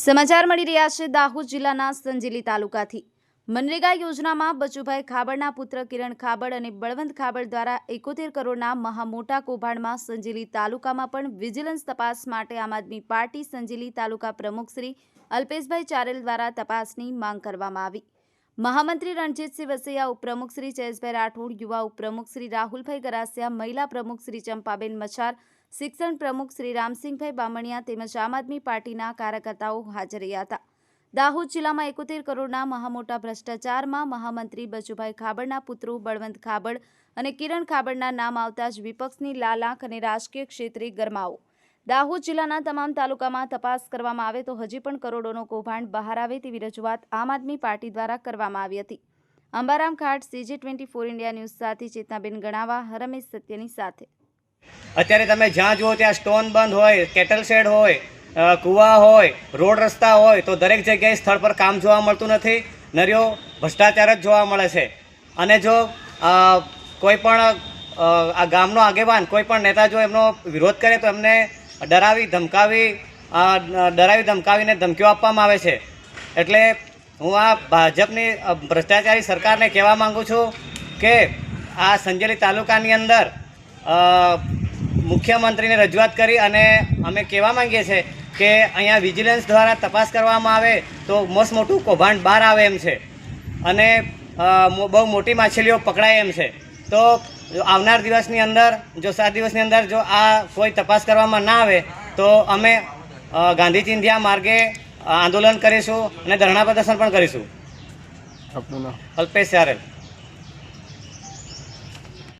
સમાચાર મળી રહ્યા છે દાહોદ જિલ્લાના સંજેલી તાલુકાથી. મનરેગા યોજનામાં બચુભાઈ ખાબડના પુત્ર કિરણ ખાબડ અને બળવંત ખાબડ દ્વારા એકોતેર કરોડના મહામોટા કૌભાંડમાં સંજેલી તાલુકામાં પણ વિજિલન્સ તપાસ માટે આમ આદમી પાર્ટી સંજેલી તાલુકા પ્રમુખ શ્રી અલ્પેશભાઈ ચારેલ દ્વારા તપાસની માંગ કરવામાં આવી. મહામંત્રી રણજીતસિંહ વસૈયા, ઉપપ્રમુખ શ્રી જયેશભાઈ રાઠોડ, યુવા ઉપપ્રમુખ શ્રી રાહુલભાઈ ગરાસિયા, મહિલા પ્રમુખ શ્રી ચંપાબેન મછાર શિક્ષણ પ્રમુખ શ્રી રામસિંહભાઈ બામણિયા તેમજ આમ આદમી પાર્ટીના કાર્યકર્તાઓ હાજર રહ્યા હતા. દાહોદ જિલ્લામાં એકોતેર કરોડના મહામોટા ભ્રષ્ટાચારમાં મહામંત્રી બચુભાઈ ખાબડના પુત્રો બળવંત ખાબડ અને કિરણ ખાબડના નામ આવતા જ વિપક્ષની લાલ અને રાજકીય ક્ષેત્રે ગરમાવો. દાહોદ જિલ્લાના તમામ તાલુકામાં તપાસ કરવામાં આવે તો હજી પણ કરોડોનો કૌભાંડ બહાર આવે તેવી રજૂઆત આમ આદમી પાર્ટી દ્વારા કરવામાં આવી હતી. Ambaram Khat, CG twenty four India news સાથે ચેતનાબેન ગણાવા, હરમેશ સત્યની સાથે. અત્યારે તમે જ્યાં જુઓ ત્યાં સ્ટોન બંધ હોય, કેટલ શેડ હોય કૂવા હોય, રોડ રસ્તા હોય, તો દરેક જગ્યાએ સ્થળ પર કામ જોવા મળતું નથી. નર્યો ભ્રષ્ટાચાર જ જોવા મળે છે. અને જો કોઈ પણ આ ગામનો આગેવાન, કોઈ પણ નેતા જો એમનો વિરોધ કરે તો એમને ડરાવી, ધમકાવી ડરાવી, ધમકાવીને ધમકીઓ આપવામાં આવે છે. એટલે હું આ ભાજપની ભ્રષ્ટાચારી સરકારને કહેવા માગું છું કે આ સંજેલી તાલુકાની અંદર મુખ્યમંત્રીને રજૂઆત કરી અને અમે કહેવા માંગીએ છીએ કે અહીંયા વિજિલન્સ દ્વારા તપાસ કરવામાં આવે તો મસ્ત મોટું કૌભાંડ બહાર આવે એમ છે. અને બહુ મોટી માછલીઓ પકડાય એમ છે. તો આવનાર દિવસની અંદર જો સાત દિવસની અંદર જો આ કોઈ તપાસ કરવામાં ના આવે તો અમે ગાંધી ચિંધ્યા માર્ગે આંદોલન કરીશું અને ધરણા પ્રદર્શન પણ કરીશું. અલ્પેશ ચારેલ